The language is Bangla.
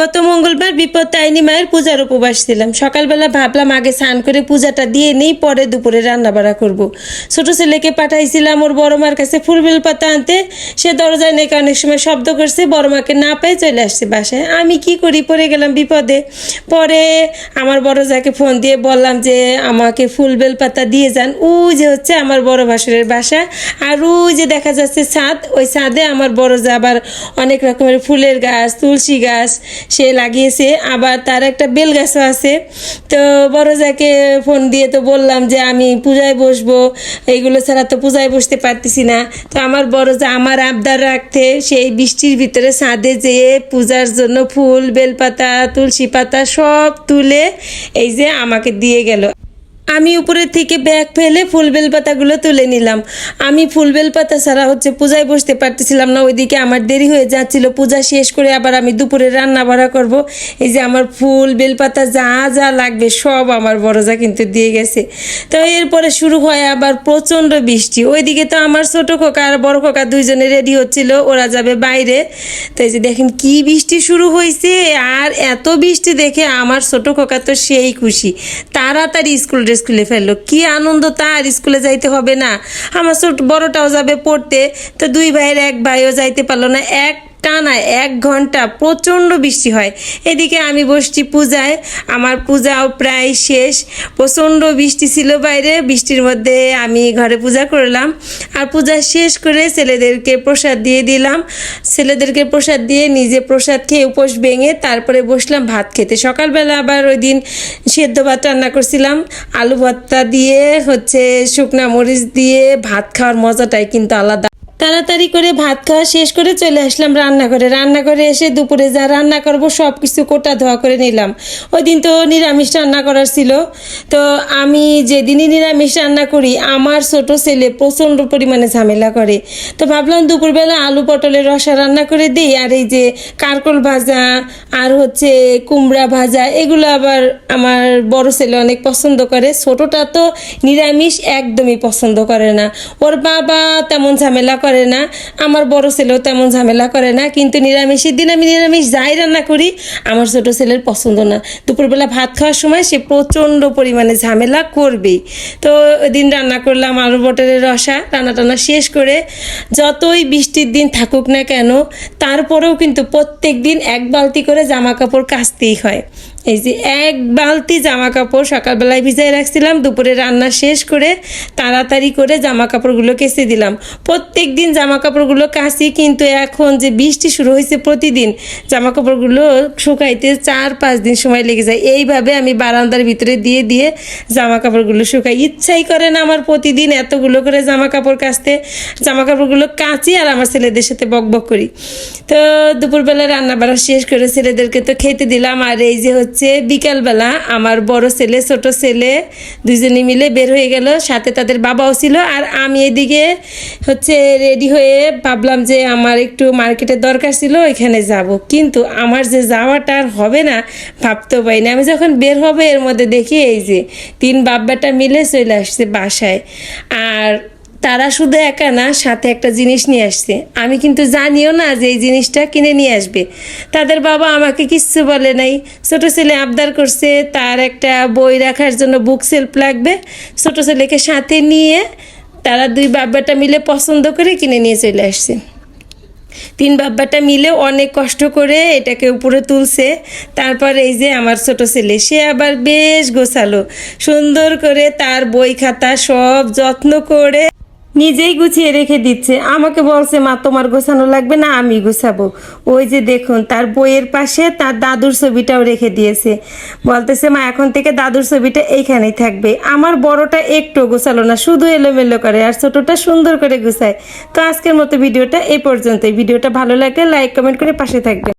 গত মঙ্গলবার বিপদ তাইনি মায়ের পূজার উপবাস ছিলাম। সকালবেলা ভাবলাম আগে স্নান করে পূজাটা দিয়ে নেই, পরে দুপুরে রান্না বাড়া করব। ছোট ছেলেকে পাঠাইছিলাম ওর বড় মার কাছে ফুলবেল পাতা আনতে। সে দরজায় নাকি অনেক সময় শব্দ করছে, বড় মাকে না পেয়ে চলে আসছে বাসায়। আমি কি করি? পরে গেলাম বিপদে। পরে আমার বড় যাকে ফোন দিয়ে বললাম যে, আমাকে ফুলবেল পাতা দিয়ে যান। ওই যে হচ্ছে আমার বড় ভাসুরের বাসা। আর ওই যে দেখা যাচ্ছে ছাদ, ওই ছাদে আমার বড় যা আবার অনেক রকমের ফুলের গাছ, তুলসী গাছ সে লাগিয়েছে। আবার তার একটা বেল গাছও আছে। তো বড় যাকে ফোন দিয়ে তো বললাম যে, আমি পূজায় বসবো। এইগুলো ছাড়া তো পূজায় বসতে পারতেছি না। তো আমার বড় যা, আমার আবদার রাখতে সেই বৃষ্টির ভিতরে ছাদে যেয়ে পূজার জন্য ফুল, বেলপাতা, তুলসী পাতা সব তুলে এই যে আমাকে দিয়ে গেল। আমি উপরের থেকে ব্যাগ ফেলে ফুল পাতাগুলো তুলে নিলাম। আমি ফুল বেলপাতা ছাড়া হচ্ছে পূজায় বসতে পারতেছিলাম না, ওইদিকে আমার দেরি হয়ে যাচ্ছিল। পূজা শেষ করে আবার আমি দুপুরে রান্না বাড়া করব। এই যে আমার ফুল, বেলপাতা যা যা লাগবে সব আমার বড়জা কিন্তু দিয়ে গেছে। তো এরপরে শুরু হয় আবার প্রচণ্ড বৃষ্টি। ওইদিকে তো আমার ছোট খোকা আর বড় খোকা দুইজনে রেডি হচ্ছিল, ওরা যাবে বাইরে। তো এই যে দেখেন কি বৃষ্টি শুরু হয়েছে আর এত বৃষ্টি দেখে আমার ছোট খোকা তো সেই খুশি। তাড়াতাড়ি স্কুল ড্রেস খুলে ফেলল। কি আনন্দ, তার স্কুলে যাইতে হবে না। আমার ছোট বড়টাও যাবে পড়তে, তো দুই ভাইয়ের এক ভাইও যাইতে পারল না। এক টানা এক ঘণ্টা প্রচণ্ড বৃষ্টি হয়। এদিকে আমি বসছি পূজায়। আমার পূজাও প্রায় শেষ। প্রচণ্ড বৃষ্টি ছিল বাইরে। বৃষ্টির মধ্যে আমি ঘরে পূজা করলাম। আর পূজা শেষ করে ছেলেদেরকে প্রসাদ দিয়ে দিলাম। ছেলেদেরকে প্রসাদ দিয়ে নিজে প্রসাদ খেয়ে উপোস ভেঙে তারপরে বসলাম ভাত খেতে। সকালবেলা আবার ওই দিন সেদ্ধ ভাত রান্না করছিলাম। আলু ভর্তা দিয়ে হচ্ছে শুকনা মরিচ দিয়ে ভাত খাওয়ার মজাটাই কিন্তু আলাদা। তাড়াতাড়ি করে ভাত খাওয়া শেষ করে চলে আসলাম রান্নাঘরে। রান্নাঘরে এসে দুপুরে যা রান্না করব সব কিছু কোটা ধোয়া করে নিলাম। ওই দিন তো নিরামিষ রান্না করার ছিল। তো আমি যেদিনই নিরামিষ রান্না করি, আমার ছোট ছেলে প্রচণ্ড পরিমাণে ঝামেলা করে। তো ভাবলাম দুপুরবেলা আলু পটলের রসা রান্না করে দিই, আর এই যে কারকল ভাজা, আর হচ্ছে কুমড়া ভাজা, এগুলো আবার আমার বড় ছেলে অনেক পছন্দ করে। ছোটটা তো নিরামিষ একদমই পছন্দ করে না। ওর বাবা তেমন ঝামেলা করে না, আমার বড় ছেলেও তেমন ঝামেলা করে না, কিন্তু নিরামিষের দিন আমি নিরামিষ যাই রান্না করি, আমার ছোট ছেলের পছন্দ না। দুপুরবেলা ভাত খাওয়ার সময় সে প্রচণ্ড পরিমাণে ঝামেলা করবেই। তো দিন রান্না করলাম আলু বটলের রসা, রান্না টান্না শেষ করে যতই বৃষ্টির দিন থাকুক না কেন, তারপরেও কিন্তু প্রত্যেক দিন এক বালতি করে জামা কাপড় কাচতেই হয়। এই যে এক বালতি জামা কাপড় সকালবেলায় ভিজাই রাখছিলাম, দুপুরে রান্না শেষ করে তাড়াতাড়ি করে জামা কাপড়গুলো কেচে দিলাম। প্রত্যেক দিন জামা কাপড়গুলো কাচি, কিন্তু এখন যে বৃষ্টি শুরু হয়েছে প্রতিদিন জামা কাপড়গুলো শুকাইতে চার পাঁচ দিন সময় লেগে যায়। এইভাবে আমি বারান্দার ভিতরে দিয়ে দিয়ে জামা কাপড়গুলো শুকাই। ইচ্ছাই করে না আমার প্রতিদিন এতগুলো করে জামা কাপড় কাচতে। জামা কাপড়গুলো কাচি আর আমার ছেলেদের সাথে বক বক করি। তো দুপুরবেলা রান্না বাড়া শেষ করে ছেলেদেরকে তো খেতে দিলাম। আর এই যে হচ্ছে বিকালবেলা আমার বড় ছেলে, ছোট ছেলে দুজনে মিলে বের হয়ে গেল। সাথে তাদের বাবাও ছিল আর আমি এদিকে হচ্ছে রেডি হয়ে ভাবলাম যে আমার একটু মার্কেটের দরকার ছিল, ওইখানে যাব। কিন্তু আমার যে যাওয়াটা আর হবে না, ভাবতেও পারি না। আমি যখন বের হবে, এর মধ্যে দেখি এই যে তিন বাব্বাটা মিলে চলে আসছে বাসায়। আর তারা শুধু একা না, সাথে একটা জিনিস নিয়ে আসছে। আমি কিন্তু জানিও না যে এই জিনিসটা কিনে নিয়ে আসবে। তাদের বাবা আমাকে কিচ্ছু বলে নাই। ছোট ছেলে আবদার করছে, তার একটা বই রাখার জন্য বুক সেলফ লাগবে। ছোট ছেলেকে সাথে নিয়ে তারা দুই বাব্বাটা মিলে পছন্দ করে কিনে নিয়ে চলে আসছে। তিন বাব্বাটা মিলে অনেক কষ্ট করে এটাকে উপরে তুলছে। তারপর এই যে আমার ছোট ছেলে, সে আবার বেশ গোছালো। সুন্দর করে তার বই খাতা সব যত্ন করে নিজেই গুছিয়ে রেখে দিচ্ছে। আমাকে বলছে, মা, তোমার গোছানো লাগবে না, আমি গোছাবো। ওই যে দেখুন, তার বইয়ের পাশে তার দাদুর ছবিটাও রেখে দিয়েছে। বলতেছে, মা, এখন থেকে দাদুর ছবিটা এইখানেই থাকবে। আমার বড়টা একটু গোছালো না, শুধু এলোমেলো করে, আর ছোটটা সুন্দর করে গুছায়। তো আজকের মতো ভিডিওটা এই পর্যন্তই। ভিডিওটা ভালো লাগলে লাইক, কমেন্ট করে পাশে থাকবে